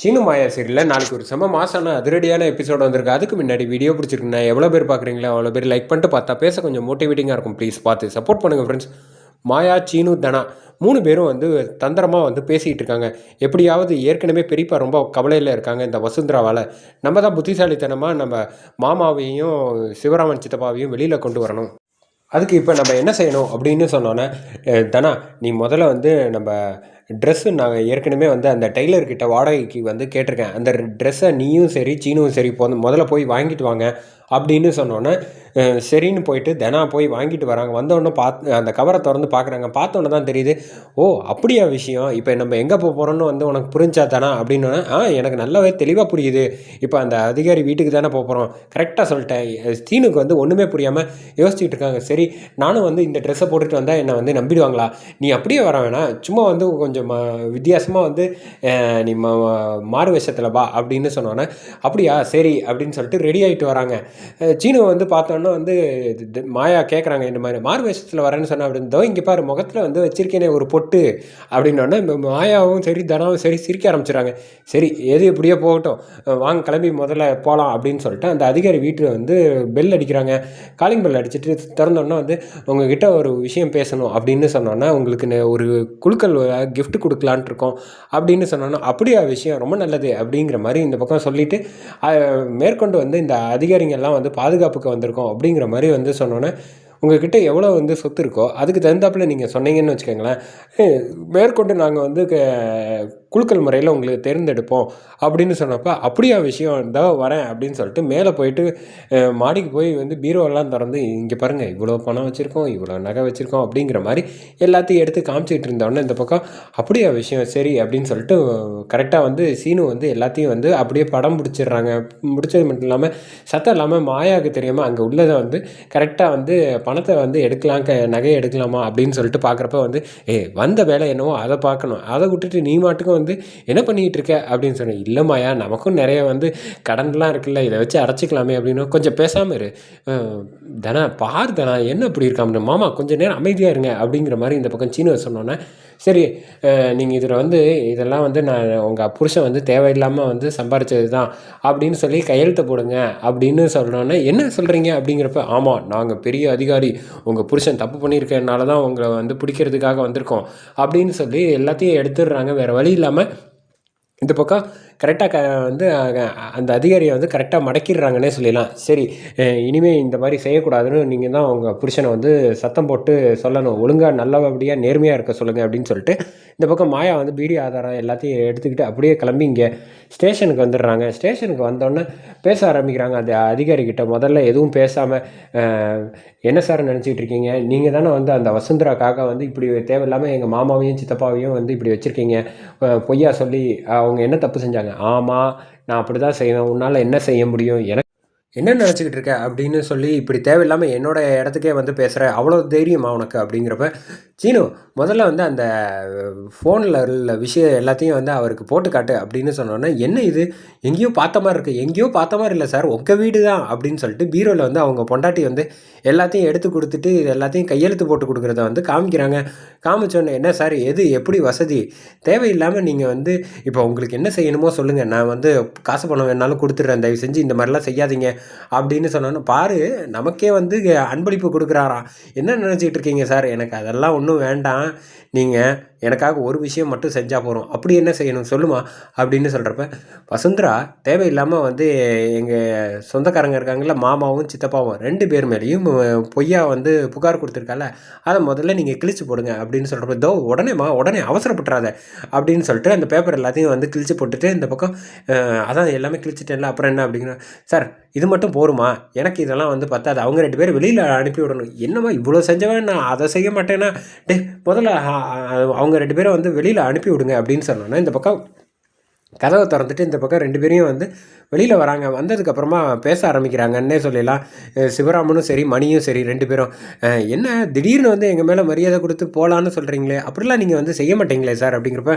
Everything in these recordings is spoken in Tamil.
சீனு மாயா சீரியலில் நாளைக்கு ஒரு செம மாசான அதிரடியான எபிசோட் வந்திருக்கு. அதுக்கு முன்னாடி வீடியோ பிடிச்சிருக்குண்ணா எவ்வளோ பேர் பார்க்குறீங்களா அவ்வளோ பேர் லைக் பண்ணிட்டு பார்த்தா பேச கொஞ்சம் மோட்டிவேட்டிங்காக இருக்கும். ப்ளீஸ் பார்த்து சப்போர்ட் பண்ணுங்கள் ஃப்ரெண்ட்ஸ் மாயா சீனு தனா மூணு பேரும் வந்து தந்திரமாக வந்து பேசிகிட்டு இருக்காங்க. எப்படியாவது ஏற்கனவே பெரியப்பா ரொம்ப கவலையில் இருக்காங்க இந்த வசுந்தராவால். நம்ம தான் புத்திசாலித்தனமாக நம்ம மாமாவையும் சிவராமன் சித்தப்பாவையும் வெளியில் கொண்டு வரணும். அதுக்கு இப்போ நம்ம என்ன செய்யணும் அப்படின்னு சொன்னோன்னே தனா நீ முதல்ல வந்து நம்ம ட்ரெஸ்ஸு நாங்கள் ஏற்கனவே வந்து அந்த டெய்லர்கிட்ட வாடகைக்கு வந்து கேட்டிருக்கேன். அந்த ட்ரெஸ்ஸை நீயும் சரி சீனும் சரி போ முதல்ல போய் வாங்கிட்டு வாங்க அப்படின்னு சொன்னோன்னே சரின்னு போயிட்டு தினா போய் வாங்கிட்டு வராங்க. வந்தோடனே பார்த்து அந்த கவரை திறந்து பார்க்குறாங்க பார்த்தோன்னே தான் தெரியுது ஓ அப்படியா விஷயம். இப்போ நம்ம எங்கே போக போகிறோன்னு வந்து உனக்கு புரிஞ்சா தானா? அப்படின்னு ஆ எனக்கு நல்லாவே தெளிவாக புரியுது. இப்போ அந்த அதிகாரி வீட்டுக்கு தானே போக போகிறோம் கரெக்டாக சொல்லிட்டேன். சீனுக்கு வந்து ஒன்றுமே புரியாமல் யோசிச்சுட்டு இருக்காங்க. சரி நானும் வந்து இந்த ட்ரெஸ்ஸை போட்டுட்டு வந்தால் என்னை வந்து நம்பிடுவாங்களா? நீ அப்படியே வர வேணாம். சும்மா வந்து கொஞ்சம் கொஞ்சம் வித்தியாசமாக வந்து நீ மாறு வேஷத்தில் வா அப்படின்னு சொன்னோன்னே அப்படியா? சரி அப்படின்னு சொல்லிட்டு ரெடி ஆகிட்டு வராங்க. சீனுவை வந்து பார்த்தோன்னா வந்து இது- மாயா கேட்குறாங்க இந்த மாதிரி மாறு வேஷத்தில் வரேன்னு சொன்னால் அப்படின்னு இங்கே பாரு முகத்தில் வந்து வச்சிருக்கேனே ஒரு பொட்டு அப்படின்னோடனே இந்த மாயாவும் சரி தனாவும் சரி சிரிக்க ஆரம்பிச்சிடறாங்க. சரி எது எப்படியோ போகட்டும் வாங்க கிளம்பி முதல்ல போகலாம் அப்படின்னு சொல்லிட்டு அந்த அதிகாரி வீட்டில் வந்து பெல் அடிக்கிறாங்க. காலிங் பெல் அடிச்சுட்டு திறந்தோன்னே வந்து உங்ககிட்ட ஒரு விஷயம் பேசணும் அப்படின்னு சொன்னோன்னா உங்களுக்கு நே- ஒரு குழுக்கள் கிஃப்ட் கொடுக்கலான்ட்டு இருக்கோம் அப்படின்னு சொன்னோன்னா அப்படியா விஷயம் ரொம்ப நல்லது அப்படிங்கிற மாதிரி இந்த பக்கம் சொல்லிட்டு மேற்கொண்டு வந்து இந்த அதிகாரிங்க எல்லாம் வந்து பாதுகாப்புக்கு வந்திருக்கோம் அப்படிங்கிற மாதிரி வந்து சொன்னோன்னே உங்ககிட்ட எவ்வளோ வந்து சொத்து இருக்கோ அதுக்கு தகுந்தாப்புல நீங்கள் சொன்னீங்கன்னு வச்சுக்கோங்களேன். மேற்கொண்டு நாங்கள் வந்து குழுக்கள் குலுக்கல் முறையில் உங்களுக்கு தேர்ந்தெடுப்போம் அப்படின்னு சொன்னப்போ அப்படியா விஷயம் இருந்தால் வரேன் அப்படின்னு சொல்லிட்டு மேலே போயிட்டு மாடிக்கு போய் வந்து பீரோவெல்லாம் திறந்து இங்கே பாருங்கள் இவ்வளோ பணம் வச்சுருக்கோம் இவ்வளோ நகை வச்சுருக்கோம் அப்படிங்கிற மாதிரி எல்லாத்தையும் எடுத்து காமிச்சிட்டு இருந்தோடனே இந்த பக்கம் அப்படியா விஷயம் சரி அப்படின்னு சொல்லிட்டு கரெக்டாக வந்து சீனு வந்து எல்லாத்தையும் வந்து அப்படியே படம் பிடிச்சிடுறாங்க. பிடிச்சது மட்டும் இல்லாமல் சத்தம் இல்லாமல் மாயாவுக்கு தெரியாமல் அங்கே உள்ளதை வந்து கரெக்டாக வந்து பணத்தை வந்து எடுக்கலாம் க நகையை எடுக்கலாமா அப்படின்னு சொல்லிட்டு பார்க்குறப்ப வந்து ஏ வந்த வேலை என்னவோ அதை பார்க்கணும். அதை விட்டுட்டு நீ மாட்டுக்கும் வந்து என்ன பண்ணிக்கிட்டு இருக்க அப்படின்னு சொன்னேன். இல்லைம்மாயா நமக்கும் நிறைய வந்து கடன்லாம் இருக்குல்ல இதை வச்சு அடைச்சிக்கலாமே அப்படின்னு. கொஞ்சம் பேசாமல் இரு. தனா பார் தனா என்ன இப்படி இருக்காம மாமா கொஞ்சம் நேரம் அமைதியாக இருங்க அப்படிங்கிற மாதிரி இந்த பக்கம் சீனு சொன்னோன்னே சரி நீங்கள் இதில் வந்து இதெல்லாம் வந்து நான் உங்கள் புருஷன் வந்து தேவையில்லாமல் வந்து சம்பாரிச்சது தான் அப்படின்னு சொல்லி கையெழுத்து போடுங்க அப்படின்னு சொல்கிறோன்னே என்ன சொல்கிறீங்க அப்படிங்கிறப்ப ஆமாம் நாங்கள் பெரிய அதிகாரி. உங்கள் புருஷன் தப்பு பண்ணியிருக்கனால தான் உங்களை வந்து பிடிக்கிறதுக்காக வந்திருக்கோம். அப்படின்னு சொல்லி எல்லாத்தையும் எடுத்துடுறாங்க. வேறு வழி இல்லாமல் இந்த பக்கம் கரெக்டாக க வந்து அந்த அதிகாரியை வந்து கரெக்டாக மடக்கிடுறாங்கன்னே சொல்லிடலாம். சரி இனிமேல் இந்த மாதிரி செய்யக்கூடாதுன்னு நீங்கள் தான் உங்கள் புருஷனை வந்து சத்தம் போட்டு சொல்லணும். ஒழுங்காக நல்லபடியாக நேர்மையாக இருக்க சொல்லுங்கள் அப்படின்னு சொல்லிட்டு இந்த பக்கம் மாயா வந்து பீடி ஆதாரம் எல்லாத்தையும் எடுத்துக்கிட்டு அப்படியே கிளம்பி இங்கே ஸ்டேஷனுக்கு வந்துடுறாங்க. ஸ்டேஷனுக்கு வந்தோடனே பேச ஆரம்பிக்கிறாங்க. அந்த அதிகாரிக்கிட்ட முதல்ல எதுவும் பேசாமல் என்ன சார் நினச்சிக்கிட்டு இருக்கீங்க? நீங்கள் தானே வந்து அந்த வசுந்தராக்காக வந்து இப்படி தேவையில்லாமல் எங்கள் மாமாவையும் சித்தப்பாவையும் வந்து இப்படி வச்சுருக்கீங்க. பொய்யா சொல்லி அவங்க என்ன தப்பு செஞ்சாங்க? ஆமாம் நான் அப்படி தான் செய்வேன். உன்னால் என்ன செய்ய முடியும்? எனக்கு என்ன நினச்சிக்கிட்டு இருக்க அப்படின்னு சொல்லி இப்படி தேவையில்லாமல் என்னோட இடத்துக்கே வந்து பேசுகிற அவ்வளோ தைரியமா உனக்கு அப்படிங்கிறப்ப சீனு முதல்ல வந்து அந்த ஃபோனில் உள்ள விஷயம் எல்லாத்தையும் வந்து அவருக்கு போட்டு காட்டு அப்படின்னு சொன்னோன்னே என்ன இது? எங்கேயோ பார்த்த மாதிரி இருக்குது எங்கேயோ பார்த்த மாதிரி இல்லை சார். உங்கள் வீடு தான். அப்படின்னு சொல்லிட்டு பீரோவில் வந்து அவங்க பொண்டாட்டி வந்து எல்லாத்தையும் எடுத்து கொடுத்துட்டு இது எல்லாத்தையும் கையெழுத்து போட்டு கொடுக்குறத வந்து காமிக்கிறாங்க. காமிச்சோன்னே என்ன சார்? எது? எப்படி வசதி? தேவையில்லாமல் நீங்கள் வந்து இப்போ உங்களுக்கு என்ன செய்யணுமோ சொல்லுங்கள் நான் வந்து காசு பணம் வேணாலும் கொடுத்துட்றேன். தயவு செஞ்சு இந்த மாதிரிலாம் செய்யாதீங்க. அப்படின்னு சொன்னோன்னே பாரு நமக்கே வந்து அன்பளிப்பு கொடுக்குறாராம் என்ன நினச்சிக்கிட்டு இருக்கீங்க சார்? எனக்கு அதெல்லாம் ஒன்றும் வேண்டாம். நீங்கள் எனக்காக ஒரு விஷயம் மட்டும் செஞ்சால் போகிறோம் அப்படி என்ன செய்யணும்? சொல்லுமா? அப்படின்னு சொல்கிறப்ப வசுந்தரா தேவையில்லாமல் வந்து எங்கள் சொந்தக்காரங்க இருக்காங்கல்ல மாமாவும் சித்தப்பாவும் ரெண்டு பேர் மேலேயும் பொய்யா வந்து புகார் கொடுத்துருக்கால அதை முதல்ல நீங்கள் கிழிச்சு போடுங்க. அப்படின்னு சொல்கிறப்ப தோ உடனேம்மா உடனே அவசரப்பட்டுறாத. அப்படின்னு சொல்லிட்டு அந்த பேப்பர் எல்லாத்தையும் வந்து கிழிச்சு போட்டுட்டு இந்த பக்கம் அதான் எல்லாமே கிழிச்சிட்டேன்ல அப்புறம் என்ன? அப்படிங்கிற சார் இது மட்டும் போருமா? எனக்கு இதெல்லாம் வந்து பத்தாது. அவங்க ரெண்டு பேரும் வெளியில் அனுப்பி விடணும் என்னம்மா இவ்வளோ செஞ்சவன்? நான் அதை செய்ய மாட்டேன்னா டே முதல்ல அவங்க ரெண்டு பேரும் வந்து வெளியில் அனுப்பி விடுங்க அப்படின்னு சொன்னோன்னா இந்த பக்கம் கதவை திறந்துட்டு இந்த பக்கம் ரெண்டு பேரையும் வந்து வெளியில் வராங்க. வந்ததுக்கப்புறமா பேச ஆரம்பிக்கிறாங்கன்னே சொல்லலாம். சிவராமனும் சரி மணியும் சரி ரெண்டு பேரும். என்ன திடீர்னு வந்து எங்கள் மேலே மரியாதை கொடுத்து போகலான்னு சொல்கிறீங்களே அப்படிலாம் நீங்கள் வந்து செய்ய மாட்டீங்களே சார் அப்படிங்கிறப்ப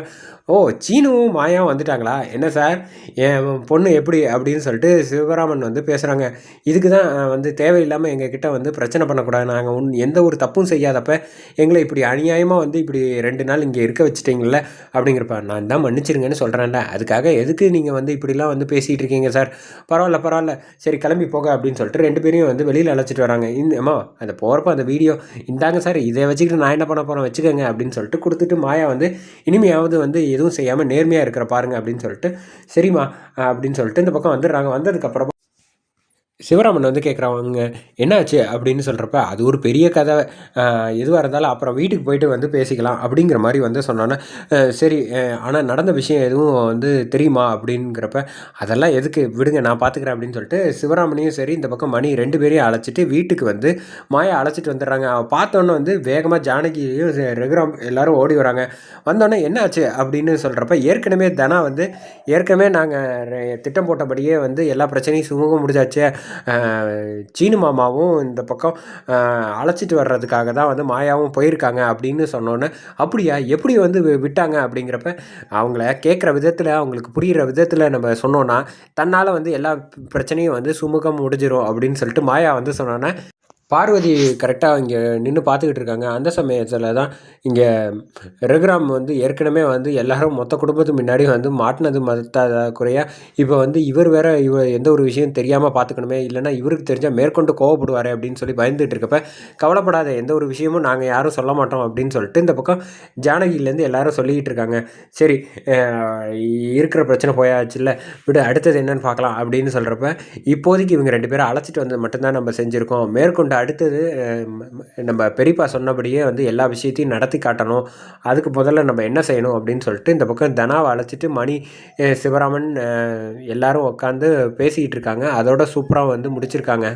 ஓ சீனுவும் மாயாவும் வந்துட்டாங்களா? என்ன சார்? என் பொண்ணு எப்படி? அப்படின்னு சொல்லிட்டு சிவராமன் வந்து பேசுகிறாங்க இதுக்கு தான் வந்து தேவையில்லாமல் எங்கள் கிட்டே வந்து பிரச்சனை பண்ணக்கூடாது. நாங்கள் உன் எந்த ஒரு தப்பும் செய்யாதப்ப எங்களை இப்படி அநியாயமாக வந்து இப்படி ரெண்டு நாள் இங்கே இருக்க வச்சுட்டீங்கள அப்படிங்கிறப்ப நான் தான் மன்னிச்சிருங்கன்னு சொல்கிறேன்ல அதுக்கு அதுக்காக எதுக்கு நீங்கள் வந்து இப்படிலாம் வந்து பேசிகிட்டு இருக்கீங்க சார் பரவாயில்ல பரவாயில்ல. சரி கிளம்பி போக அப்படின்னு சொல்லிட்டு ரெண்டு பேரையும் வந்து வெளியில் அழைச்சிட்டு வராங்க. இந்த அந்த போகிறப்ப அந்த வீடியோ இந்தாங்க சார் இதை வச்சுக்கிட்டு நான் என்ன பண்ண போகிறேன் வச்சுக்கோங்க அப்படின்னு சொல்லிட்டு கொடுத்துட்டு மாயா வந்து இனிமையாவது வந்து எதுவும் செய்யாமல் நேர்மையாக இருக்கிற பாருங்க அப்படின்னு சொல்லிட்டு சரிம்மா அப்படின்னு சொல்லிட்டு இந்த பக்கம் வந்துடுறாங்க. வந்ததுக்கப்புறம் சிவராமன் வந்து கேட்குறவங்க என்னாச்சு? அப்படின்னு சொல்கிறப்ப அது ஒரு பெரிய கதை. எதுவாக இருந்தாலும் அப்புறம் வீட்டுக்கு போயிட்டு வந்து பேசிக்கலாம் அப்படிங்கிற மாதிரி வந்து சொன்னோன்னே சரி ஆனால் நடந்த விஷயம் எதுவும் வந்து தெரியுமா அப்படிங்கிறப்ப அதெல்லாம் எதுக்கு? விடுங்க நான் பார்த்துக்கிறேன் அப்படின்னு சொல்லிட்டு சிவராமனையும் சரி இந்த பக்கம் மணி ரெண்டு பேரையும் அழைச்சிட்டு வீட்டுக்கு வந்து மாயை அழைச்சிட்டு வந்துடுறாங்க. பார்த்தோன்னே வந்து வேகமாக ஜானகியையும் ரகுராம் எல்லோரும் ஓடி வராங்க. வந்தோடனே என்னாச்சு அப்படின்னு சொல்கிறப்ப ஏற்கனவே தனா வந்து ஏற்கனவே நாங்கள் திட்டம் போட்டபடியே வந்து எல்லா பிரச்சனையும் சுமூகம் முடிஞ்சாச்சு சீனு மாமாவும் இந்த பக்கம் அழைச்சிட்டு வர்றதுக்காக தான் வந்து மாயாவும் போயிருக்காங்க அப்படின்னு சொன்னோன்னே அப்படியா? எப்படி வந்து விட்டாங்க? அப்படிங்கிறப்ப அவங்கள கேட்குற விதத்தில் அவங்களுக்கு புரிகிற விதத்தில் நம்ம சொன்னோன்னா தன்னால் வந்து எல்லா பிரச்சனையும் வந்து சுமூகம் முடிஞ்சிடும் அப்படின்னு சொல்லிட்டு மாயா வந்து சொன்னோன்னே பார்வதி கரெக்டாக இங்கே நின்று பார்த்துக்கிட்டு இருக்காங்க. அந்த சமயத்தில் தான் இங்கே ரகுராம் வந்து ஏற்கனவே வந்து எல்லாரும் மொத்த குடும்பத்துக்கு முன்னாடி வந்து மாட்டினது மத்தாத குறையாக இப்போ வந்து இவர் வேற இவ எந்த ஒரு விஷயம் தெரியாமல் பார்த்துக்கணுமே இல்லைனா இவருக்கு தெரிஞ்சால் மேற்கொண்டு கோவப்படுவார் அப்படின்னு சொல்லி பயந்துட்டு இருக்கப்ப கவலைப்படாத எந்த ஒரு விஷயமும் நாங்கள் யாரும் சொல்ல மாட்டோம் அப்படின்னு சொல்லிட்டு இந்த பக்கம் ஜானகிலேருந்து எல்லாரும் சொல்லிக்கிட்டு இருக்காங்க. சரி இருக்கிற பிரச்சனை போயாச்சுல்ல விடு அடுத்தது என்னன்னு பார்க்கலாம் அப்படின்னு சொல்கிறப்ப இப்போதைக்கு இவங்க ரெண்டு பேரும் அழைச்சிட்டு வந்தது மட்டும்தான் நம்ம செஞ்சுருக்கோம். மேற்கொண்டு அடுத்தது நம்ம பெரியப்பா சொன்னபடியே வந்து எல்லா விஷயத்தையும் நடத்தி காட்டணும். அதுக்கு முதல்ல நம்ம என்ன செய்யணும் அப்படின்னு சொல்லிட்டு இந்த பக்கம் தனாவை அழைச்சிட்டு மணி சிவராமன் எல்லாரும் உட்காந்து பேசிக்கிட்டு இருக்காங்க. அதோட சூப்பராக வந்து முடிச்சிருக்காங்க.